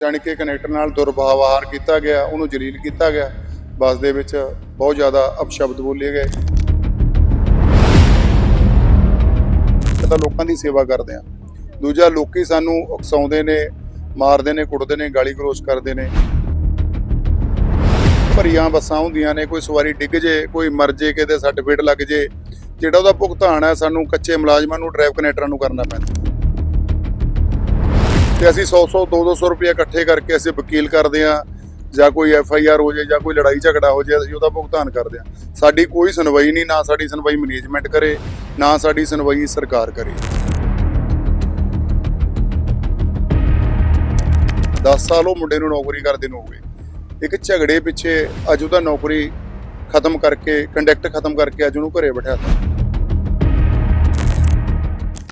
ਜਾਣੀ ਕਿ ਕਨੈਕਟਰ ਨਾਲ ਦੁਰਵਿਵਹਾਰ ਕੀਤਾ ਗਿਆ, ਉਹਨੂੰ ਜਲੀਲ ਕੀਤਾ ਗਿਆ, ਬੱਸ ਦੇ ਵਿੱਚ ਬਹੁਤ ਜ਼ਿਆਦਾ ਅਪਸ਼ਬਦ ਬੋਲੇ ਗਏ। ਤਾਂ ਲੋਕਾਂ ਦੀ ਸੇਵਾ ਕਰਦੇ ਆ। ਦੂਜਾ, ਲੋਕੀ ਸਾਨੂੰ ਉਕਸਾਉਂਦੇ ਨੇ, ਮਾਰਦੇ ਨੇ, ਕੁੱਟਦੇ ਨੇ, ਗਾਲੀ ਗਲੋਚ ਕਰਦੇ ਨੇ। ਭਰੀਆਂ ਬੱਸਾਂ ਹੁੰਦੀਆਂ ਨੇ, ਕੋਈ ਸਵਾਰੀ ਡਿੱਗ ਜੇ, ਕੋਈ ਮਰ ਜੇ, ਕਿਤੇ ਸੱਟ ਫੇਟ ਲੱਗ ਜੇ, ਜਿਹੜਾ ਉਹਦਾ ਭੁਗਤਾਨ ਹੈ, ਸਾਨੂੰ ਕੱਚੇ ਮੁਲਾਜ਼ਮਾਂ ਨੂੰ, ਡਰਾਈਵ ਕਨੈਕਟਰਾਂ ਨੂੰ ਕਰਨਾ ਪੈਂਦਾ। ਤੇ ਅਸੀਂ 100 100 200 200 ਰੁਪਏ ਇਕੱਠੇ ਕਰਕੇ ਅਸੀਂ ਵਕੀਲ ਕਰਦੇ ਆ ਜਾਂ ਕੋਈ ਐਫ ਆਈ ਆਰ ਹੋ ਜਾਏ, ਜਾਂ ਕੋਈ ਲੜਾਈ ਝਗੜਾ ਹੋ ਜਾਏ, ਅਸੀਂ ਉਹਦਾ ਭੁਗਤਾਨ ਕਰਦੇ ਆ ਸਾਡੀ ਕੋਈ ਸੁਣਵਾਈ ਨਹੀਂ, ਨਾ ਸਾਡੀ ਸੁਣਵਾਈ ਮੈਨੇਜਮੈਂਟ ਕਰੇ, ਨਾ ਸਾਡੀ ਸੁਣਵਾਈ ਸਰਕਾਰ ਕਰੇ। 10 ਸਾਲ ਉਹ ਮੁੰਡੇ ਨੂੰ ਨੌਕਰੀ ਕਰਦੇ ਨੂੰ ਹੋ ਗਏ। ਇੱਕ ਝਗੜੇ ਪਿੱਛੇ ਅੱਜ ਉਹਦਾ ਨੌਕਰੀ ਖਤਮ ਕਰਕੇ, ਕੰਡਕਟ ਖਤਮ ਕਰਕੇ ਅੱਜ ਉਹਨੂੰ ਘਰੇ ਬਿਠਾਤਾ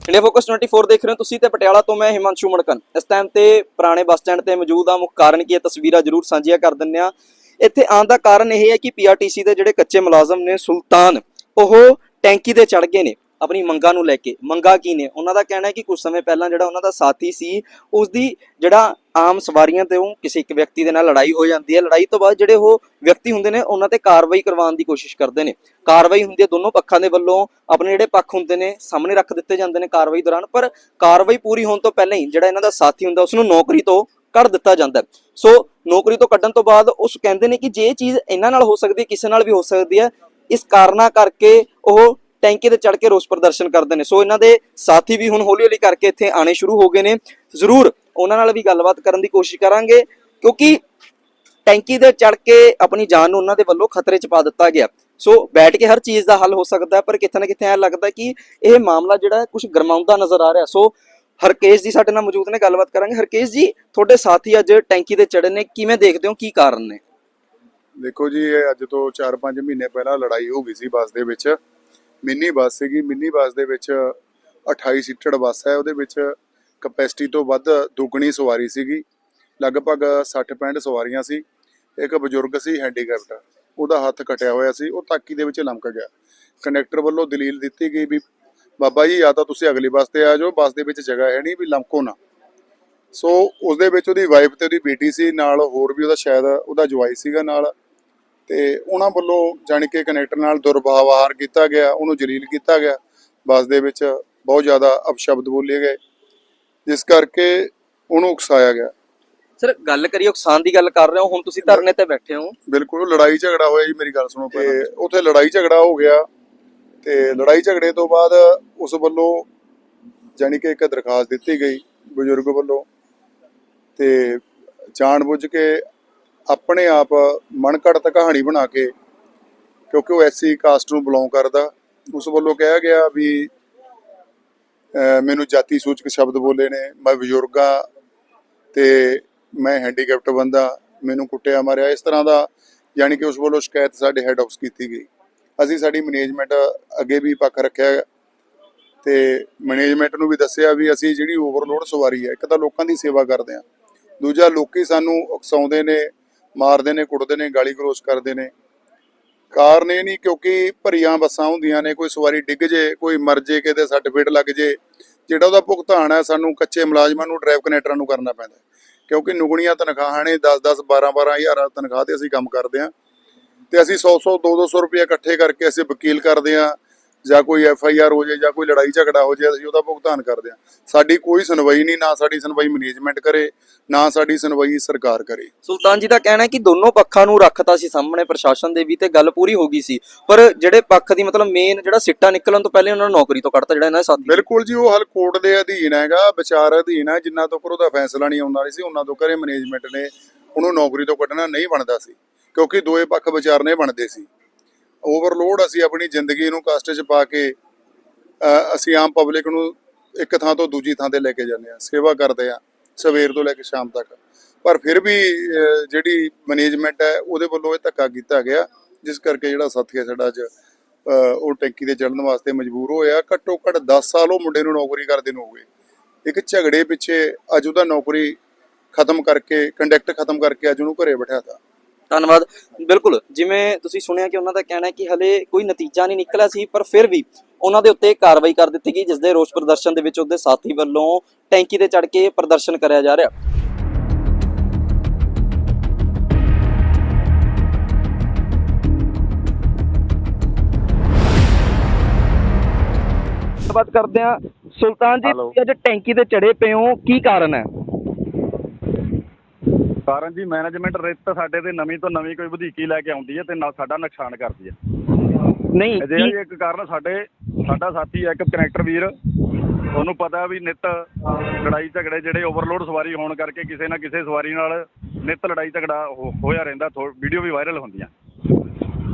ਇੰਡੀਆ ਫੋਕਸ 24 ਦੇਖ ਰਹੇ ਹੋ ਤੁਸੀਂ ਤੇ ਪਟਿਆਲਾ ਤੋਂ ਮੈਂ ਹਿਮਾਂਸ਼ੂ ਮੜਕਨ ਇਸ ਟਾਈਮ ਤੇ ਪੁਰਾਣੇ ਬੱਸ ਸਟੈਂਡ ਤੇ ਮੌਜੂਦ ਆ। ਮੁੱਖ ਕਾਰਨ ਕੀ ਹੈ? ਤਸਵੀਰਾਂ ਜ਼ਰੂਰ ਸਾਂਝੀਆਂ ਕਰ ਦਿੰਨੇ ਆ ਇੱਥੇ ਆਉਣ ਦਾ ਕਾਰਨ ਇਹ ਹੈ ਕਿ ਪੀਆਰਟੀਸੀ ਦੇ ਜਿਹੜੇ ਕੱਚੇ ਮੁਲਾਜ਼ਮ ਨੇ, ਸੁਲਤਾਨ, ਉਹ ਟੈਂਕੀ ਤੇ ਚੜ ਗਏ ਨੇ ਆਪਣੀ ਮੰਗਾਂ ਨੂੰ ਲੈ ਕੇ। ਮੰਗਾਂ ਕੀ ਨੇ? ਉਹਨਾਂ ਦਾ ਕਹਿਣਾ ਹੈ ਕਿ ਕੁਝ ਸਮੇਂ ਪਹਿਲਾਂ ਜਿਹੜਾ ਉਹਨਾਂ ਦਾ ਸਾਥੀ ਸੀ ਉਸ ਦੀ ਜਿਹੜਾ ਆਮ ਸਵਾਰੀਆਂ ਤੇ ਉਹ ਕਿਸੇ ਇੱਕ ਵਿਅਕਤੀ ਦੇ ਨਾਲ ਲੜਾਈ ਹੋ ਜਾਂਦੀ ਹੈ। ਲੜਾਈ ਤੋਂ ਬਾਅਦ ਜਿਹੜੇ ਉਹ ਵਿਅਕਤੀ ਹੁੰਦੇ ਨੇ, ਉਹਨਾਂ ਤੇ ਕਾਰਵਾਈ ਕਰਵਾਉਣ ਦੀ ਕੋਸ਼ਿਸ਼ ਕਰਦੇ ਨੇ। ਕਾਰਵਾਈ ਹੁੰਦੀ ਹੈ, ਦੋਨੋਂ ਪੱਖਾਂ ਦੇ ਵੱਲੋਂ ਆਪਣੇ ਜਿਹੜੇ ਪੱਖ ਹੁੰਦੇ ਨੇ, ਸਾਹਮਣੇ ਰੱਖ ਦਿੱਤੇ ਜਾਂਦੇ ਨੇ ਕਾਰਵਾਈ ਦੌਰਾਨ। ਪਰ ਕਾਰਵਾਈ ਪੂਰੀ ਹੋਣ ਤੋਂ ਪਹਿਲਾਂ ਹੀ ਜਿਹੜਾ ਇਹਨਾਂ ਦਾ ਸਾਥੀ ਹੁੰਦਾ ਉਸ ਨੂੰ ਨੌਕਰੀ ਤੋਂ ਕੱਢ ਦਿੱਤਾ ਜਾਂਦਾ ਸੋ ਨੌਕਰੀ ਤੋਂ ਕੱਢਣ ਤੋਂ ਬਾਅਦ ਉਸ ਕਹਿੰਦੇ ਨੇ ਕਿ ਜੇ ਇਹ ਚੀਜ਼ ਇਹਨਾਂ ਨਾਲ ਹੋ ਸਕਦੀ ਹੈ, ਕਿਸੇ ਨਾਲ ਵੀ ਹੋ ਸਕਦੀ ਹੈ। ਇਸ ਕਾਰਨਾਂ ਕਰਕੇ ਉਹ ਟੈਂਕੀ ਤੇ ਚੜ ਕੇ ਰੋਸ ਪ੍ਰਦਰਸ਼ਨ ਕਰਦੇ ਨੇ। ਸੋ ਇਹਨਾਂ ਦੇ ਸਾਥੀ ਵੀ ਹੁਣ ਹੌਲੀ ਹੌਲੀ ਕਰਕੇ ਇੱਥੇ ਆਣੇ ਸ਼ੁਰੂ ਹੋ ਗਏ ਨੇ। ਜ਼ਰੂਰ ਉਹਨਾਂ ਨਾਲ ਵੀ ਗੱਲਬਾਤ ਕਰਨ ਦੀ ਕੋਸ਼ਿਸ਼ ਕਰਾਂਗੇ, ਕਿਉਂਕਿ ਟੈਂਕੀ ਤੇ ਚੜ ਕੇ ਆਪਣੀ ਜਾਨ ਨੂੰ ਉਹਨਾਂ ਦੇ ਵੱਲੋਂ ਖਤਰੇ 'ਚ ਪਾ ਦਿੱਤਾ ਗਿਆ। ਸੋ ਬੈਠ ਕੇ ਹਰ ਚੀਜ਼ ਦਾ ਹੱਲ ਹੋ ਸਕਦਾ ਪਰ ਕਿਤੇ ਨਾ ਕਿਤੇ ਐ ਲੱਗਦਾ ਕਿ ਇਹ ਮਾਮਲਾ ਜਿਹੜਾ ਕੁਝ ਗਰਮਾਉਂਦਾ ਨਜ਼ਰ ਆ ਰਿਹਾ। ਸੋ ਹਰਕੇਸ਼ ਜੀ ਸਾਡੇ ਨਾਲ ਮੌਜੂਦ ਨੇ, ਗੱਲਬਾਤ ਕਰਾਂਗੇ। ਹਰਕੇਸ਼ ਜੀ, ਤੁਹਾਡੇ ਸਾਥੀ ਅੱਜ ਟੈਂਕੀ ਤੇ ਚੜੇ ਨੇ, ਕਿਵੇਂ ਦੇਖਦੇ ਹੋ, ਕੀ ਕਾਰਨ ਨੇ? ਦੇਖੋ ਜੀ, ਇਹ ਅੱਜ ਤੋਂ 4-5 ਮਹੀਨੇ ਪਹਿਲਾਂ ਲੜਾਈ ਹੋ ਗਈ ਸੀ ਬੱਸ ਦੇ ਵਿੱਚ। ਮਿੰਨੀ ਬੱਸ ਸੀਗੀ। ਮਿੰਨੀ ਬੱਸ ਦੇ ਵਿੱਚ 28 ਸੀਟਡ ਬੱਸ ਹੈ। ਉਹਦੇ ਵਿੱਚ ਕਪੈਸਿਟੀ ਤੋਂ ਵੱਧ ਦੁੱਗਣੀ ਸਵਾਰੀ ਸੀਗੀ। ਲਗਭਗ 60-65 ਸਵਾਰੀਆਂ ਸੀ। ਇੱਕ ਬਜ਼ੁਰਗ ਸੀ, ਹੈਂਡੀਕੈਪਟ। ਉਹਦਾ ਹੱਥ ਕਟਿਆ ਹੋਇਆ ਸੀ। ਉਹ ਤਾਕੀ ਦੇ ਵਿੱਚ ਲਮਕ ਗਿਆ। ਕੰਡਕਟਰ ਵੱਲੋਂ ਦਲੀਲ ਦਿੱਤੀ ਗਈ ਵੀ, ਬਾਬਾ ਜੀ, ਜਾਂ ਤਾਂ ਤੁਸੀਂ ਅਗਲੀ ਬੱਸ ਤੇ ਆ ਜਾਓ। ਬੱਸ ਦੇ ਵਿੱਚ ਜਗ੍ਹਾ ਹੈ ਨਹੀਂ ਵੀ ਲਮਕੋ ਨਾ। ਸੋ, ਉਸ ਦੇ ਵਿੱਚ ਉਹਦੀ ਵਾਈਫ ਤੇ ਉਹਦੀ ਬੇਟੀ ਸੀ। ਨਾਲ ਹੋਰ ਵੀ ਉਹਦਾ ਸ਼ਾਇਦ ਉਹਦਾ ਜਵਾਈ ਸੀਗਾ ਨਾਲ। ਤੇ ਉਹਨਾਂ ਵੱਲੋਂ ਜਾਣੀ ਕਿ ਕਨੈਕਟਰ ਨਾਲ ਦੁਰਵਿਵਹਾਰ ਕੀਤਾ ਗਿਆ ਉਹਨੂੰ ਜਲੀਲ ਕੀਤਾ ਗਿਆ। ਬੱਸ ਦੇ ਵਿੱਚ ਬਹੁਤ ਜ਼ਿਆਦਾ ਅਪਸ਼ਬਦ ਬੋਲੇ ਗਏ ਜਿਸ ਕਰਕੇ ਉਹਨੂੰ ਉਕਸਾਇਆ ਗਿਆ। ਸਰ ਗੱਲ ਕਰੀਏ ਉਕਸਾਨ ਦੀ ਗੱਲ ਕਰ ਰਹੇ ਹੋ ਹੁਣ ਤੁਸੀਂ ਧਰਨੇ ਤੇ ਬੈਠੇ ਹੋ। ਬਿਲਕੁਲ ਲੜਾਈ ਝਗੜਾ ਹੋਇਆ ਜੀ ਮੇਰੀ ਗੱਲ ਸੁਣੋ ਤੇ ਉੱਥੇ ਲੜਾਈ ਝਗੜਾ ਹੋ ਗਿਆ ਤੇ ਲੜਾਈ ਝਗੜੇ ਤੋਂ ਬਾਅਦ ਉਸ ਵੱਲੋਂ ਜਾਣੀ ਕਿ ਇੱਕ ਦਰਖਾਸਤ ਦਿੱਤੀ ਗਈ ਬਜ਼ੁਰਗ ਵੱਲੋਂ ਤੇ ਜਾਣਬੁੱਝ ਕੇ ਆਪਣੇ ਆਪ ਮਨਘੜਤ ਕਹਾਣੀ ਬਣਾ ਕੇ, ਕਿਉਂਕਿ ਉਹ ਐਸੀ ਕਾਸਟ ਨੂੰ ਬਿਲੋਂਗ ਕਰਦਾ। ਉਸ ਵੱਲੋਂ ਕਿਹਾ ਗਿਆ ਵੀ ਮੈਨੂੰ ਜਾਤੀ ਸੂਚਕ ਸ਼ਬਦ ਬੋਲੇ ਨੇ, ਮੈਂ ਬਜ਼ੁਰਗਾ ਤੇ ਮੈਂ ਹੈਂਡੀਕੈਪਟ ਬੰਦਾ, ਮੈਨੂੰ ਕੁੱਟਿਆ ਮਾਰਿਆ, ਇਸ ਤਰ੍ਹਾਂ ਦਾ ਯਾਨੀ ਕਿ ਉਸ ਵੱਲੋਂ ਸ਼ਿਕਾਇਤ ਸਾਡੇ ਹੈੱਡ ਆਫਿਸ ਕੀਤੀ ਗਈ। ਅਸੀਂ ਸਾਡੀ ਮੈਨੇਜਮੈਂਟ ਅੱਗੇ ਵੀ ਪੱਖ ਰੱਖਿਆ ਤੇ ਮੈਨੇਜਮੈਂਟ ਨੂੰ ਵੀ ਦੱਸਿਆ ਵੀ ਅਸੀਂ ਜਿਹੜੀ ਓਵਰਲੋਡ ਸਵਾਰੀ ਹੈ, ਇੱਕ ਤਾਂ ਲੋਕਾਂ ਦੀ ਸੇਵਾ ਕਰਦੇ ਆ ਦੂਜਾ ਲੋਕੀ ਸਾਨੂੰ ਉਕਸਾਉਂਦੇ ਨੇ ਮਾਰਦੇ ਨੇ, ਕੁੱਟਦੇ ਨੇ, ਗਾਲੀ ਗਲੋਚ ਕਰਦੇ ਨੇ। ਕਾਰਨ ਇਹ ਨਹੀਂ ਕਿਉਂਕਿ ਭਰੀਆਂ ਬੱਸਾਂ ਹੁੰਦੀਆਂ ਨੇ, ਕੋਈ ਸਵਾਰੀ ਡਿੱਗ ਜੇ, ਕੋਈ ਮਰ ਜੇ, ਕਿਤੇ ਸੱਟ ਫੇਟ ਲੱਗ ਜੇ, ਜਿਹੜਾ ਉਹਦਾ ਭੁਗਤਾਨ ਹੈ, ਸਾਨੂੰ ਕੱਚੇ ਮੁਲਾਜ਼ਮਾਂ ਨੂੰ, ਡਰਾਈਵ ਕਨੈਕਟਰਾਂ ਨੂੰ ਕਰਨਾ ਪੈਂਦਾ ਕਿਉਂਕਿ ਨੁਗਣੀਆਂ ਤਨਖਾਹਾਂ ਨੇ 10-10 12-12 ਹਜ਼ਾਰ ਤਨਖਾਹ ਤੇ ਅਸੀਂ ਕੰਮ ਕਰਦੇ ਆ ਤੇ ਅਸੀਂ 100-100 200 ਰੁਪਏ ਇਕੱਠੇ ਕਰਕੇ ਅਸੀਂ ਵਕੀਲ ਕਰਦੇ ਆ ਜਾਂ ਕੋਈ ਐਫ ਆਈ ਆਰ ਹੋ ਜਾਏ ਜਾਂ ਕੋਈ ਲੜਾਈ ਝਗੜਾ ਹੋ ਜਾਏ ਅਸੀਂ ਉਹਦਾ ਭੁਗਤਾਨ ਕਰਦੇ ਆ ਸਾਡੀ ਕੋਈ ਸੁਣਵਾਈ ਨਹੀਂ ਨਾ ਸਾਡੀ ਸੁਣਵਾਈ ਮੈਨੇਜਮੈਂਟ ਕਰੇ ਨਾ ਸਾਡੀ ਸੁਣਵਾਈ ਸਰਕਾਰ ਕਰੇ। ਸੁਲਤਾਨ ਜੀ ਦਾ ਕਹਿਣਾ ਹੈ ਕਿ ਦੋਨੋਂ ਪੱਖਾਂ ਨੂੰ ਰੱਖਤਾ ਸੀ ਸਾਹਮਣੇ ਪ੍ਰਸ਼ਾਸਨ ਦੇ ਵੀ ਤੇ ਗੱਲ ਪੂਰੀ ਹੋ ਗਈ ਸੀ। ਪਰ ਜਿਹੜੇ ਪੱਖ ਦੀ ਮਤਲਬ ਮੇਨ ਜਿਹੜਾ ਸਿੱਟਾ ਨਿਕਲਣ ਤੋਂ ਪਹਿਲੇ ਉਹਨਾਂ ਨੂੰ ਨੌਕਰੀ ਤੋਂ ਕੱਢਤਾ ਜਿਹੜਾ ਇਹਨਾਂ ਦੇ ਸਾਥੀ ਬਿਲਕੁਲ ਜੀ ਉਹ ਹਲ ਕੋਰਟ ਦੇ ਅਧੀਨ ਹੈਗਾ ਵਿਚਾਰ ਅਧੀਨ ਹੈ ਜਿੰਨਾ ਤੋਂ ਉਹਦਾ ਫੈਸਲਾ ਨਹੀਂ ਆਉਣ ਵਾਲੀ ਸੀ ਉਹਨਾਂ ਤੋਂ ਕਰੇ ਮੈਨੇਜਮੈਂਟ ਨੇ ਉਹਨੂੰ ਨੌਕਰੀ ਤੋਂ ਕੱਢਣਾ ਨਹੀਂ ਬਣਦਾ ਸੀ ਕਿਉਂਕਿ ਦੋਏ ਪੱਖ ਵਿਚਾਰਨੇ ਬਣਦੇ ਸੀ। ਓਵਰਲੋਡ ਅਸੀਂ ਆਪਣੀ ਜ਼ਿੰਦਗੀ ਨੂੰ ਕਸ਼ਟ 'ਚ ਪਾ ਕੇ ਅਸੀਂ ਆਮ ਪਬਲਿਕ ਨੂੰ ਇੱਕ ਥਾਂ ਤੋਂ ਦੂਜੀ ਥਾਂ ਤੇ ਲੈ ਕੇ ਜਾਂਦੇ ਆ ਸੇਵਾ ਕਰਦੇ ਆ ਸਵੇਰ ਤੋਂ ਲੈ ਕੇ ਸ਼ਾਮ ਤੱਕ। ਪਰ ਫਿਰ ਵੀ ਜਿਹੜੀ ਮੈਨੇਜਮੈਂਟ ਹੈ, ਉਹਦੇ ਵੱਲੋਂ ਇਹ ਧੱਕਾ ਕੀਤਾ ਗਿਆ, ਜਿਸ ਕਰਕੇ ਜਿਹੜਾ ਸਾਥੀ ਹੈ ਸਾਡਾ ਅੱਜ ਉਹ ਟੈਂਕੀ ਤੇ ਚੜਨ ਵਾਸਤੇ ਮਜਬੂਰ ਹੋਇਆ। ਘੱਟੋ ਘੱਟ 10 ਸਾਲ ਉਹ ਮੁੰਡੇ ਨੂੰ ਨੌਕਰੀ ਕਰਦੇ ਨੂੰ ਹੋ ਗਏ ਇੱਕ ਝਗੜੇ ਪਿੱਛੇ ਅੱਜ ਉਹਦਾ ਨੌਕਰੀ ਖਤਮ ਕਰਕੇ ਕੰਡਕਟ ਖਤਮ ਕਰਕੇ ਅੱਜ ਉਹਨੂੰ ਘਰੇ ਬਿਠਾਤਾ। ਧੰਨਵਾਦ। ਬਿਲਕੁਲ ਜਿਵੇਂ ਤੁਸੀਂ ਸੁਣਿਆ ਕਿ ਉਹਨਾਂ ਦਾ ਕਹਿਣਾ ਹੈ ਕਿ ਹਲੇ ਕੋਈ ਨਤੀਜਾ ਨਹੀਂ ਨਿਕਲਿਆ ਸੀ ਪਰ ਫਿਰ ਵੀ ਉਹਨਾਂ ਦੇ ਉੱਤੇ ਕਾਰਵਾਈ ਕਰ ਦਿੱਤੀ ਗਈ ਜਿਸ ਦੇ ਰੋਸ ਪ੍ਰਦਰਸ਼ਨ ਦੇ ਵਿੱਚ ਉਹਦੇ ਸਾਥੀ ਵੱਲੋਂ ਟੈਂਕੀ ਤੇ ਚੜ ਕੇ ਪ੍ਰਦਰਸ਼ਨ ਕਰਿਆ ਜਾ ਰਿਹਾ। ਬਾਤ ਕਰਦੇ ਆ ਸੁਲਤਾਨ ਜੀ ਅੱਜ ਟੈਂਕੀ ਤੇ ਚੜੇ ਪਏ ਹੋ ਕੀ ਕਾਰਨ ਹੈ? ਕਾਰਨ ਜੀ ਮੈਨੇਜਮੈਂਟ ਰਿਤ ਸਾਡੇ ਤੇ ਨਵੀਂ ਤੋਂ ਨਵੀਂ ਕੋਈ ਵਧੀਕੀ ਲੈ ਕੇ ਆਉਂਦੀ ਹੈ ਤੇ ਨਾਲ ਸਾਡਾ ਨੁਕਸਾਨ ਕਰਦੀ ਹੈ ਨਹੀਂ ਹੀ ਇੱਕ ਕਾਰਨ ਸਾਡੇ ਸਾਡਾ ਸਾਥੀ ਹੈ ਇੱਕ ਕਨੈਕਟਰ ਵੀਰ ਉਹਨੂੰ ਪਤਾ ਵੀ ਨਿਤ ਲੜਾਈ ਝਗੜੇ ਜਿਹੜੇ ਓਵਰਲੋਡ ਸਵਾਰੀ ਹੋਣ ਕਰਕੇ ਕਿਸੇ ਨਾ ਕਿਸੇ ਸਵਾਰੀ ਨਾਲ ਨਿਤ ਲੜਾਈ ਝਗੜਾ ਹੋਇਆ ਰਹਿੰਦਾ ਵੀਡੀਓ ਵੀ ਵਾਇਰਲ ਹੁੰਦੀਆਂ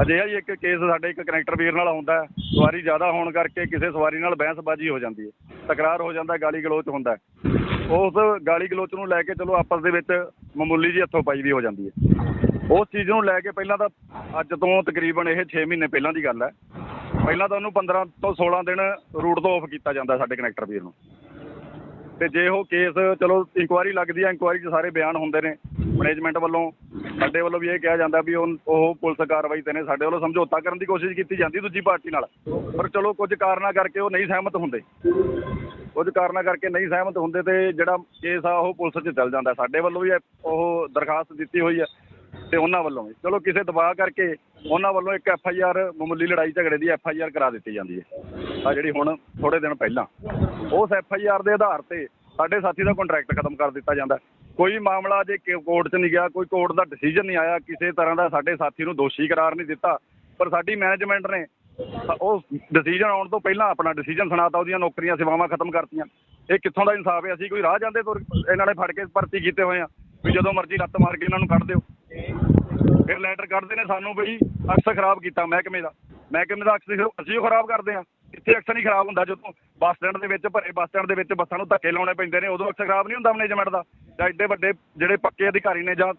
ਅਜਿਹਾ ਹੀ ਇੱਕ ਕੇਸ ਸਾਡੇ ਇੱਕ ਕਨੈਕਟਰ ਵੀਰ ਨਾਲ ਆਉਂਦਾ ਹੈ। ਸਵਾਰੀ ਜ਼ਿਆਦਾ ਹੋਣ ਕਰਕੇ ਕਿਸੇ ਸਵਾਰੀ ਨਾਲ ਬਹਿਸਬਾਜ਼ੀ ਹੋ ਜਾਂਦੀ ਹੈ ਤਕਰਾਰ ਹੋ ਜਾਂਦਾ ਗਾਲੀ ਗਲੋਚ ਹੁੰਦਾ। ਉਸ ਗਾਲੀ ਗਲੋਚ ਨੂੰ ਲੈ ਕੇ ਚਲੋ ਆਪਸ ਦੇ ਵਿੱਚ ਮਾਮੂਲੀ ਜੀ ਹੱਥੋਂ ਪਾਈ ਵੀ ਹੋ ਜਾਂਦੀ ਹੈ। ਉਸ ਚੀਜ਼ ਨੂੰ ਲੈ ਕੇ ਪਹਿਲਾਂ ਤਾਂ ਅੱਜ ਤੋਂ ਤਕਰੀਬਨ ਇਹ 6 ਮਹੀਨੇ ਪਹਿਲਾਂ ਦੀ ਗੱਲ ਹੈ। ਪਹਿਲਾਂ ਤਾਂ ਉਹਨੂੰ 15 ਤੋਂ 16 ਦਿਨ ਰੂਟ ਤੋਂ ਆਫ ਕੀਤਾ ਜਾਂਦਾ ਸਾਡੇ ਕਨੈਕਟਰ ਵੀਰ ਨੂੰ। ਤੇ ਜੇ ਉਹ ਕੇਸ ਚਲੋ ਇਨਕੁਆਇਰੀ ਲੱਗਦੀ ਹੈ ਇਨਕੁਆਇਰੀ 'ਚ ਸਾਰੇ ਬਿਆਨ ਹੁੰਦੇ ਨੇ ਮੈਨੇਜਮੈਂਟ ਵੱਲੋਂ। ਸਾਡੇ ਵੱਲੋਂ ਵੀ ਇਹ ਕਿਹਾ ਜਾਂਦਾ ਵੀ ਉਹ ਉਹ ਪੁਲਿਸ ਕਾਰਵਾਈ ਤੇ ਨੇ, ਸਾਡੇ ਵੱਲੋਂ ਸਮਝੌਤਾ ਕਰਨ ਦੀ ਕੋਸ਼ਿਸ਼ ਕੀਤੀ ਜਾਂਦੀ ਦੂਜੀ ਪਾਰਟੀ ਨਾਲ। ਪਰ ਚਲੋ ਕੁਝ ਕਾਰਨਾਂ ਕਰਕੇ ਉਹ ਨਹੀਂ ਸਹਿਮਤ ਹੁੰਦੇ। ਕੁਝ ਕਾਰਨਾਂ ਕਰਕੇ ਨਹੀਂ ਸਹਿਮਤ ਹੁੰਦੇ ਤੇ ਜਿਹੜਾ ਕੇਸ ਆ ਉਹ ਪੁਲਿਸ 'ਚ ਚੱਲ ਜਾਂਦਾ। ਸਾਡੇ ਵੱਲੋਂ ਵੀ ਉਹ ਦਰਖਾਸਤ ਦਿੱਤੀ ਹੋਈ ਹੈ ਤੇ ਉਹਨਾਂ ਵੱਲੋਂ ਵੀ। ਚਲੋ ਕਿਸੇ ਦਬਾਅ ਕਰਕੇ ਉਹਨਾਂ ਵੱਲੋਂ ਇੱਕ ਐਫ ਆਈ ਆਰ ਮਾਮੂਲੀ ਲੜਾਈ ਝਗੜੇ ਦੀ ਐਫ ਆਈ ਆਰ ਕਰਾ ਦਿੱਤੀ ਜਾਂਦੀ ਹੈ। ਆ ਜਿਹੜੀ ਹੁਣ ਥੋੜੇ ਦਿਨ ਪਹਿਲਾਂ। ਉਸ ਐਫ ਆਈ ਆਰ ਦੇ ਆਧਾਰ ਤੇ ਸਾਡੇ ਸਾਥੀ ਦਾ ਕੰਟਰੈਕਟ ਖਤਮ ਕਰ ਦਿੱਤਾ ਜਾਂਦਾ। ਕੋਈ ਮਾਮਲਾ ਜੇ ਕੋਰਟ 'ਚ ਨਹੀਂ ਗਿਆ, ਕੋਈ ਕੋਰਟ ਦਾ ਡਿਸੀਜਨ ਨਹੀਂ ਆਇਆ, ਕਿਸੇ ਤਰ੍ਹਾਂ ਦਾ ਸਾਡੇ ਸਾਥੀ ਨੂੰ ਦੋਸ਼ੀ ਕਰਾਰ ਨਹੀਂ ਦਿੱਤਾ। ਪਰ ਸਾਡੀ ਮੈਨੇਜਮੈਂਟ ਨੇ ਉਹ ਡਿਸੀਜਨ ਆਉਣ ਤੋਂ ਪਹਿਲਾਂ ਆਪਣਾ ਡਿਸੀਜਨ ਸੁਣਾਤਾ, ਉਹਦੀਆਂ ਨੌਕਰੀਆਂ, ਸੇਵਾਵਾਂ ਖਤਮ ਕਰਤੀਆਂ। ਇਹ ਕਿੱਥੋਂ ਦਾ ਇਨਸਾਫ ਹੈ? ਅਸੀਂ ਕੋਈ ਰਾਹ ਜਾਂਦੇ ਤੁਰ ਇਹਨਾਂ ਨੇ ਫੜ ਕੇ ਭਰਤੀ ਕੀਤੇ ਹੋਏ ਆ। ਵੀ ਜਦੋਂ ਮਰਜ਼ੀ ਲੱਤ ਮਾਰ ਕੇ ਇਹਨਾਂ ਨੂੰ ਕੱਢ ਦਿਓ। ਫਿਰ ਲੈਟਰ ਕੱਢਦੇ ਨੇ ਸਾਨੂੰ ਬਈ ਅਕਸਰ ਖਰਾਬ ਕੀਤਾ ਮਹਿਕਮੇ ਦਾ। ਮਹਿਕਮੇ ਦਾ ਅਕਸਰ ਅਸੀਂ ਉਹ ਖਰਾਬ ਕਰਦੇ ਆ। ਇੱਥੇ ਅਕਸਰ ਨਹੀਂ ਖਰਾਬ ਹੁੰਦਾ। ਜਦੋਂ ਬੱਸ ਸਟੈਂਡ ਦੇ ਵਿੱਚ ਭਰੇ ਬੱਸ ਸਟੈਂਡ ਦੇ ਵਿੱਚ ਬੱਸਾਂ ਨੂੰ ਧੱਕੇ ਲਾਉਣੇ ਪੈਂਦੇ ਨੇ, ਉਦੋਂ ਅਕਸ ਖਰਾਬ ਨਹੀਂ ਹੁੰਦਾ ਮੈਨੇਜਮੈਂਟ ਦਾ। ਜਾਂ ਐਡੇ ਵੱਡੇ ਜਿਹੜੇ ਪੱਕੇ ਅਧਿਕਾਰੀ ਨੇ ਜਾਂ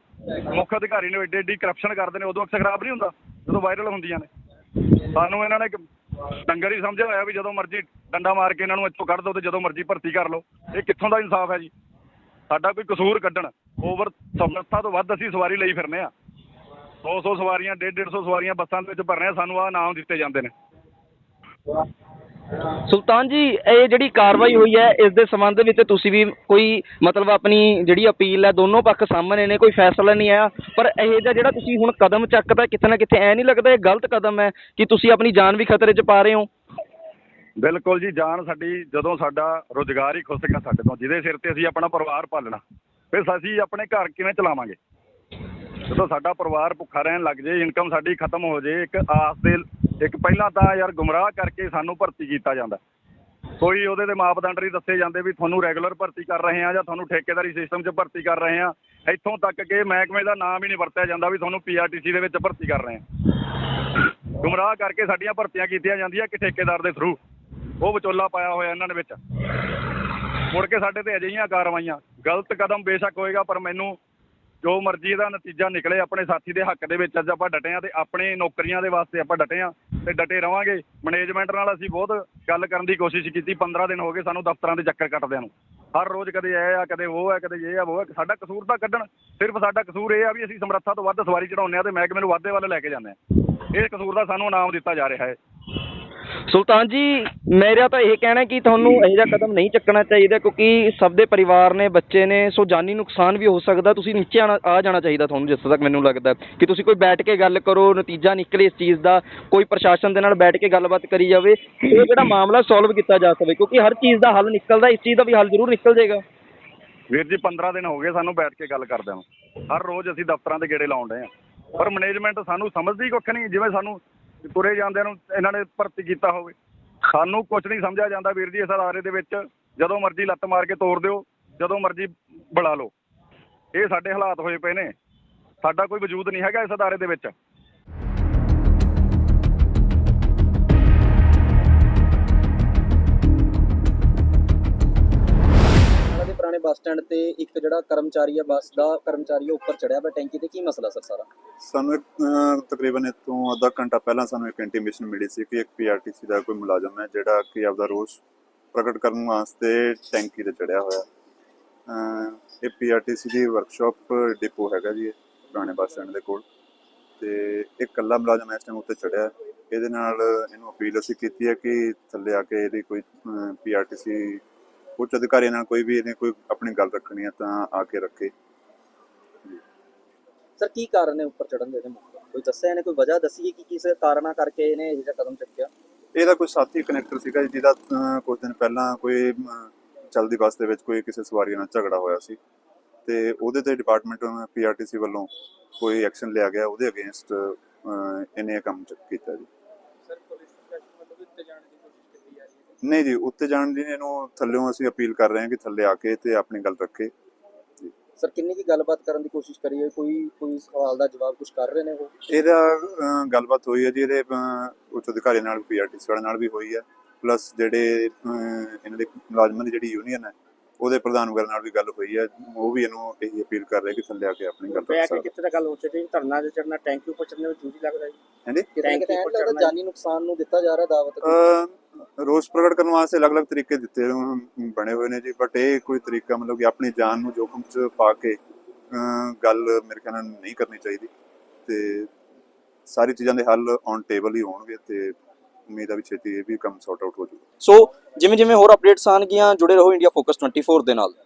ਮੁੱਖ ਅਧਿਕਾਰੀ ਨੇ ਉਹ ਐਡੇ ਐਡੀ ਕਰਪਸ਼ਨ ਕਰਦੇ ਨੇ, ਉਦੋਂ ਅਕਸਰ ਖਰਾਬ ਨਹੀਂ ਹੁੰਦਾ। ਜਦੋਂ ਵਾਇਰਲ ਹੁੰਦੀਆਂ ਨੇ। ਸਾਨੂੰ ਇਹਨਾਂ ਨੇ ਇੱਕ ਡੰਗਰ ਹੀ ਸਮਝਿਆ ਹੋਇਆ ਵੀ ਜਦੋਂ ਮਰਜ਼ੀ ਡੰਡਾ ਮਾਰ ਕੇ ਇਹਨਾਂ ਨੂੰ ਇੱਥੋਂ ਕੱਢ ਦਿਓ ਤੇ ਜਦੋਂ ਮਰਜ਼ੀ ਭਰਤੀ ਕਰ ਲਓ। ਇਹ ਕਿੱਥੋਂ ਦਾ ਇਨਸਾਫ ਹੈ ਜੀ? ਸਾਡਾ ਕੋਈ ਕਸੂਰ ਕੱਢਣ। ਓਵਰ ਸਮਰੱਥਾ ਤੋਂ ਵੱਧ ਅਸੀਂ ਸਵਾਰੀ ਲਈ ਫਿਰਨੇ ਆ। 100 ਸਵਾਰੀਆਂ 150 150 ਸਵਾਰੀਆਂ ਬੱਸਾਂ ਦੇ ਵਿੱਚ ਭਰਨੇ ਸਾਨੂੰ ਆ ਇਨਾਮ ਦਿੱਤੇ ਜਾਂਦੇ ਨੇ। ਸੁਲਤਾਨ ਜੀ, ਇਹ ਜਿਹੜੀ ਕਾਰਵਾਈ ਹੋਈ ਹੈ, ਇਸ ਦੇ ਸੰਬੰਧ ਵਿੱਚ ਤੁਸੀਂ ਵੀ ਕੋਈ ਮਤਲਬ ਆਪਣੀ ਜਿਹੜੀ ਅਪੀਲ ਹੈ, ਦੋਨੋਂ ਪੱਖ ਸਾਹਮਣੇ ਨੇ, ਕੋਈ ਫੈਸਲਾ ਨਹੀਂ ਆਇਆ। ਪਰ ਇਹ ਜਿਹਾ ਜਿਹੜਾ ਤੁਸੀਂ ਹੁਣ ਕਦਮ ਚੱਕਦਾ ਕਿਤੇ ਨਾ ਕਿਤੇ ਐ ਨਹੀਂ ਲੱਗਦਾ, ਇਹ ਗਲਤ ਕਦਮ ਹੈ ਕਿ ਤੁਸੀਂ ਆਪਣੀ ਜਾਨ ਵੀ ਖਤਰੇ 'ਚ ਪਾ ਰਹੇ ਹੋ? ਬਿਲਕੁਲ ਜੀ, ਜਾਨ ਸਾਡੀ, ਜਦੋਂ ਸਾਡਾ ਰੋਜ਼ਗਾਰ ਹੀ ਖੁੱਸ ਗਿਆ ਸਾਡੇ ਤੋਂ, ਜਿਹਦੇ ਸਿਰ ਤੇ ਅਸੀਂ ਆਪਣਾ ਪਰਿਵਾਰ ਪਾਲਣਾ, ਫਿਰ ਅਸੀਂ ਆਪਣੇ ਘਰ ਕਿਵੇਂ ਚਲਾਵਾਂਗੇ? ਜਦੋਂ ਸਾਡਾ ਪਰਿਵਾਰ ਭੁੱਖਾ ਰਹਿਣ ਲੱਗ ਜੇ ਇਨਕਮ ਸਾਡੀ ਖਤਮ ਹੋ ਜੇ ਇੱਕ ਆਸ ਦੇ ਇੱਕ ਪਹਿਲਾਂ ਤਾਂ ਯਾਰ ਗੁੰਮਰਾਹ ਕਰਕੇ ਸਾਨੂੰ ਭਰਤੀ ਕੀਤਾ ਜਾਂਦਾ। ਕੋਈ ਉਹਦੇ ਦੇ ਮਾਪਦੰਡ ਨਹੀਂ ਦੱਸੇ ਜਾਂਦੇ ਵੀ ਤੁਹਾਨੂੰ ਰੈਗੂਲਰ ਭਰਤੀ ਕਰ ਰਹੇ ਆ ਜਾਂ ਤੁਹਾਨੂੰ ਠੇਕੇਦਾਰੀ ਸਿਸਟਮ 'ਚ ਭਰਤੀ ਕਰ ਰਹੇ ਆ ਇੱਥੋਂ ਤੱਕ ਕਿ ਮਹਿਕਮੇ ਦਾ ਨਾਮ ਹੀ ਨਹੀਂ ਵਰਤਿਆ ਜਾਂਦਾ ਵੀ ਤੁਹਾਨੂੰ ਪੀਆਰਟੀਸੀ ਦੇ ਵਿੱਚ ਭਰਤੀ ਕਰ ਰਹੇ ਆ ਗੁੰਮਰਾਹ ਕਰਕੇ ਸਾਡੀਆਂ ਭਰਤੀਆਂ ਕੀਤੀਆਂ ਜਾਂਦੀਆਂ ਕਿ ਠੇਕੇਦਾਰ ਦੇ ਥਰੂ ਉਹ ਵਿਚੋਲਾ ਪਾਇਆ ਹੋਇਆ ਇਹਨਾਂ ਦੇ ਵਿੱਚ। ਮੁੜ ਕੇ ਸਾਡੇ ਤੇ ਅਜਿਹੀਆਂ ਕਾਰਵਾਈਆਂ। ਗਲਤ ਕਦਮ ਬੇਸ਼ੱਕ ਹੋਏਗਾ, ਪਰ ਮੈਨੂੰ ਜੋ ਮਰਜ਼ੀ ਇਹਦਾ ਨਤੀਜਾ ਨਿਕਲੇ, ਆਪਣੇ ਸਾਥੀ ਦੇ ਹੱਕ ਦੇ ਵਿੱਚ ਅੱਜ ਆਪਾਂ ਡਟੇ ਆ ਤੇ ਆਪਣੇ ਨੌਕਰੀਆਂ ਦੇ ਵਾਸਤੇ ਆਪਾਂ ਡਟੇ ਆ ਤੇ ਡਟੇ ਰਵਾਂਗੇ। ਮੈਨੇਜਮੈਂਟ ਨਾਲ ਅਸੀਂ ਬਹੁਤ ਗੱਲ ਕਰਨ ਦੀ ਕੋਸ਼ਿਸ਼ ਕੀਤੀ 15 ਦਿਨ ਹੋ ਗਏ ਸਾਨੂੰ ਦਫ਼ਤਰਾਂ ਦੇ ਚੱਕਰ ਕੱਟਦਿਆਂ ਨੂੰ। ਹਰ ਰੋਜ਼ ਕਦੇ ਇਹ ਆ, ਕਦੇ ਉਹ ਆ, ਕਦੇ ਇਹ ਆ, ਉਹ ਆ। ਸਾਡਾ ਕਸੂਰ ਤਾਂ ਕੱਢਣ, ਸਿਰਫ ਸਾਡਾ ਕਸੂਰ ਇਹ ਆ ਵੀ ਅਸੀਂ ਸਮਰੱਥਾ ਤੋਂ ਵੱਧ ਸਵਾਰੀ ਚੜਾਉਂਦੇ ਆ ਤੇ ਮਹਿਕਮੇ ਨੂੰ ਵਾਧੇ ਵੱਲ ਲੈ ਕੇ ਜਾਂਦੇ ਆ। ਇਹ ਕਸੂਰ ਦਾ ਸਾਨੂੰ ਇਨਾਮ ਦਿੱਤਾ ਜਾ ਰਿਹਾ ਹੈ। ਸੁਲਤਾਨ ਜੀ, ਮੇਰਾ ਤਾਂ ਇਹ ਕਹਿਣਾ ਕਿ ਤੁਹਾਨੂੰ ਇਹੋ ਜਿਹਾ ਕਦਮ ਨਹੀਂ ਚੱਕਣਾ ਚਾਹੀਦਾ ਕਿਉਂਕਿ ਸਭ ਦੇ ਪਰਿਵਾਰ ਨੇ, ਬੱਚੇ ਨੇ, ਸੋ ਜਾਨੀ ਨੁਕਸਾਨ ਵੀ ਹੋ ਸਕਦਾ, ਤੁਸੀਂ ਨੀਚੇ ਆਣਾ, ਆ ਜਾਣਾ ਚਾਹੀਦਾ ਤੁਹਾਨੂੰ ਜਿੱਥੇ ਤੱਕ ਮੈਨੂੰ ਲੱਗਦਾ ਕਿ ਤੁਸੀਂ ਕੋਈ ਬੈਠ ਕੇ ਗੱਲ ਕਰੋ, ਨਤੀਜਾ ਨਿਕਲੇ ਇਸ ਚੀਜ਼ ਦਾ, ਕੋਈ ਪ੍ਰਸ਼ਾਸਨ ਦੇ ਨਾਲ ਬੈਠ ਕੇ ਗੱਲਬਾਤ ਕਰੀ ਜਾਵੇ, ਇਹ ਜਿਹੜਾ ਮਾਮਲਾ ਸੋਲਵ ਕੀਤਾ ਜਾ ਸਕੇ ਕਿਉਂਕਿ ਹਰ ਚੀਜ਼ ਦਾ ਹੱਲ ਨਿਕਲਦਾ, ਇਸ ਚੀਜ਼ ਦਾ ਵੀ ਹੱਲ ਜ਼ਰੂਰ ਨਿਕਲ ਜਾਏਗਾ। ਵੀਰ ਜੀ 15 ਦਿਨ ਹੋ ਗਏ ਸਾਨੂੰ ਬੈਠ ਕੇ ਗੱਲ ਕਰਦਿਆਂ ਨੂੰ। ਹਰ ਰੋਜ਼ ਅਸੀਂ ਦਫ਼ਤਰਾਂ ਦੇ ਗੇੜੇ ਲਾਉਂਦੇ ਡਏ ਆ ਪਰ ਮੈਨੇਜਮੈਂਟ ਸਾਨੂੰ ਸਮਝਦੀ ਕੁੱਖ ਨਹੀਂ, ਜਿਵੇਂ ਸਾਨੂੰ ਤੁਰੇ ਜਾਂਦਿਆਂ ਨੂੰ, ਇਹਨਾਂ ਨੇ ਭਰਤੀ ਕੀਤਾ ਹੋਵੇ। ਸਾਨੂੰ ਕੁਝ ਨਹੀਂ ਸਮਝਿਆ ਜਾਂਦਾ ਵੀਰ ਜੀ ਇਸ ਅਦਾਰੇ ਦੇ ਵਿੱਚ। ਜਦੋਂ ਮਰਜ਼ੀ ਲੱਤ ਮਾਰ ਕੇ ਤੋੜ ਦਿਓ, ਜਦੋਂ ਮਰਜ਼ੀ ਬੁਲਾ ਲਓ। ਇਹ ਸਾਡੇ ਹਾਲਾਤ ਹੋਏ ਪਏ ਨੇ। ਸਾਡਾ ਕੋਈ ਵਜੂਦ ਨਹੀਂ ਹੈਗਾ ਇਸ ਅਦਾਰੇ ਦੇ ਵਿੱਚ। ਬੱਸ ਸਟੈਂਡ ਤੇ ਇੱਕ ਜਿਹੜਾ ਕਰਮਚਾਰੀ ਹੈ ਬੱਸ ਦਾ ਕਰਮਚਾਰੀ ਉੱਪਰ ਚੜਿਆ ਹੋਇਆ ਟੈਂਕੀ ਤੇ। ਕੀ ਮਸਲਾ ਸਰ ਸਾਰਾ? ਸਾਨੂੰ ਇੱਕ, ਅਹ, ਤਕਰੀਬਨ ਇੱਥੋਂ ਅੱਧਾ ਘੰਟਾ ਪਹਿਲਾਂ ਸਾਨੂੰ ਇੱਕ ਇੰਟੀਮੇਸ਼ਨ ਮਿਲੀ ਸੀ ਕਿ ਇੱਕ ਪੀਆਰਟੀਸੀ ਦਾ ਕੋਈ ਮੁਲਾਜ਼ਮ ਹੈ ਜਿਹੜਾ ਕਿ ਆਪਦਾ ਰੋਸ ਪ੍ਰਗਟ ਕਰਨ ਵਾਸਤੇ ਟੈਂਕੀ ਤੇ ਚੜਿਆ ਹੋਇਆ। ਅਹ, ਇਹ ਪੀਆਰਟੀਸੀ ਦੀ ਵਰਕਸ਼ਾਪ ਡਿਪੋ ਹੈਗਾ ਜੀ ਇਹ, ਪੁਰਾਣੇ ਬੱਸ ਸਟੈਂਡ ਦੇ ਕੋਲ। ਤੇ ਇਹ ਇਕੱਲਾ ਮੁਲਾਜ਼ਮ ਇਸ ਟਾਈਮ ਉੱਤੇ ਚੜਿਆ। ਇਹਦੇ ਨਾਲ ਇਹਨੂੰ ਅਪੀਲ ਅਸੀਂ ਕੀਤੀ ਹੈ ਕਿ ਥੱਲੇ ਆ ਕੇ ਇਹਦੀ ਕੋਈ ਪੀਆਰਟੀਸੀ ਉੱਚ ਅਧਿਕਾਰੀਆਂ ਨਾਲ ਕੋਈ ਵੀ ਇਹਨੇ ਕੋਈ ਆਪਣੀ ਗੱਲ ਰੱਖਣੀ ਹੈ ਤਾਂ ਆ ਕੇ ਰੱਖੇ। ਸਰ ਕੀ ਕਾਰਨ ਹੈ ਉੱਪਰ ਚੜਨ ਦੇ ਇਹਦੇ ਕੋਈ ਦੱਸਿਆ ਇਹਨੇ ਕੋਈ ਵਜ੍ਹਾ ਦੱਸੀ ਕਿ ਕਿਸ ਕਾਰਨਾ ਕਰਕੇ ਇਹਨੇ ਇਹ ਜਿਹਾ ਕਦਮ ਚੱਕਿਆ? ਇਹਦਾ ਕੋਈ ਸਾਥੀ ਕਨੈਕਟਰ ਸੀਗਾ ਜਿਹਦਾ ਕੁਝ ਦਿਨ ਪਹਿਲਾਂ ਕੋਈ ਚੱਲਦੀ ਬੱਸ ਦੇ ਵਿੱਚ ਕੋਈ ਕਿਸੇ ਸਵਾਰੀ ਨਾਲ ਝਗੜਾ ਹੋਇਆ ਸੀ। ਤੇ ਉਹਦੇ ਤੇ ਡਿਪਾਰਟਮੈਂਟ ਪੀਆਰਟੀਸੀ ਵੱਲੋਂ ਕੋਈ ਐਕਸ਼ਨ ਲਿਆ ਗਿਆ ਉਹਦੇ ਅਗੇਂਸਟ ਇਹਨੇ ਇਹ ਕੰਮ ਕੀਤਾ ਜੀ। ਨਹੀਂ ਜੀ ਉੱਤੇ ਜਾਣ ਦੀ ਇਹਨੂੰ ਥੱਲਿਓਂ ਅਸੀਂ ਅਪੀਲ ਕਰ ਰਹੇ ਹਾਂ ਕਿ ਥੱਲੇ ਆ ਕੇ ਤੇ ਆਪਣੀ ਗੱਲ ਰੱਖੇ। ਸਰ ਕਿੰਨੀ ਕੀ ਗੱਲਬਾਤ ਕਰਨ ਦੀ ਕੋਸ਼ਿਸ਼ ਕਰੀ ਹੈ? ਕੋਈ ਕੋਈ ਸਵਾਲ ਦਾ ਜਵਾਬ ਕੁਝ ਕਰ ਰਹੇ ਨੇ ਉਹ? ਇਹਦਾ ਗੱਲਬਾਤ ਹੋਈ ਹੈ ਜੀ ਇਹਦੇ ਉੱਚ ਅਧਿਕਾਰੀ ਨਾਲ ਪੀਆਰਟੀਸੀ ਵਾਲੇ ਨਾਲ ਵੀ ਹੋਈ ਹੈ। ਪਲੱਸ ਜਿਹੜੇ ਇਹਨਾਂ ਦੇ ਮੁਲਾਜ਼ਮਾਂ ਦੀ ਜਿਹੜੀ ਯੂਨੀਅਨ ਹੈ ਉਹਦੇ ਪ੍ਰਧਾਨ ਵਗੈਰਾ ਨਾਲ ਵੀ ਗੱਲ ਹੋਈ ਹੈ। ਉਹ ਵੀ ਇਹਨੂੰ ਇਹੀ ਅਪੀਲ ਕਰ ਰਹੇ ਕਿ ਥੱਲੇ ਆ ਕੇ ਆਪਣੀ ਗੱਲ ਪਿਆ ਰੱਖ। ਕਿ ਸਕਦਾ ਕਿਤੇ ਗੱਲ ਹੋ ਚੁੱਕੀ ਧਰਨਾ ਦੇ ਚੜਨਾ ਟੈਂਕੀ ਉੱਪਰ ਚੜਨੇ ਵਿੱਚ ਜੂਰੀ ਲੱਗਦਾ ਜੀ। ਹਾਂਜੀ? ਟੈਂਕੀ ਉੱਪਰ ਲੱਗਦਾ ਜਾਨੀ ਨੁਕਸਾਨ ਨੂੰ ਦਿੱਤਾ ਜਾ ਰਿਹਾ ਦਾਅਵਤ ਅਹ, ਰੋਸ ਪ੍ਰਗਟ ਕਰਨ ਵਾਸਤੇ ਅਲੱਗ-ਅਲੱਗ ਤਰੀਕੇ ਦਿੱਤੇ ਬਣੇ ਹੋਏ ਨੇ ਜੀ ਬਟ ਇਹ ਕੋਈ ਤਰੀਕਾ ਮਤਲਬ ਕਿ ਆਪਣੀ ਜਾਨ ਨੂੰ ਜੋਖਮ 'ਚ ਪਾ ਕੇ ਗੱਲ ਮੇਰੇ ਖਿਆਲ ਨਾਲ ਨਹੀਂ ਕਰਨੀ ਚਾਹੀਦੀ ਤੇ ਸਾਰੀ ਚੀਜ਼ਾਂ ਦੇ ਹੱਲ ਔਨ ਟੇਬਲ ਹੀ ਹੋਣਗੇ ਤੇ ਉਮੀਦ ਆ ਵੀ ਛੇਤੀ ਇਹ ਵੀ ਕੰਮ ਸੌਟ ਆਊਟ ਹੋ ਜਾਊਗਾ। ਸੋ ਜਿਵੇਂ ਜਿਵੇਂ ਹੋਰ ਅਪਡੇਟਸ ਆਣਗੀਆਂ ਜੁੜੇ ਰਹੋ ਇੰਡੀਆ ਫੋਕਸ 24 ਦੇ ਨਾਲ।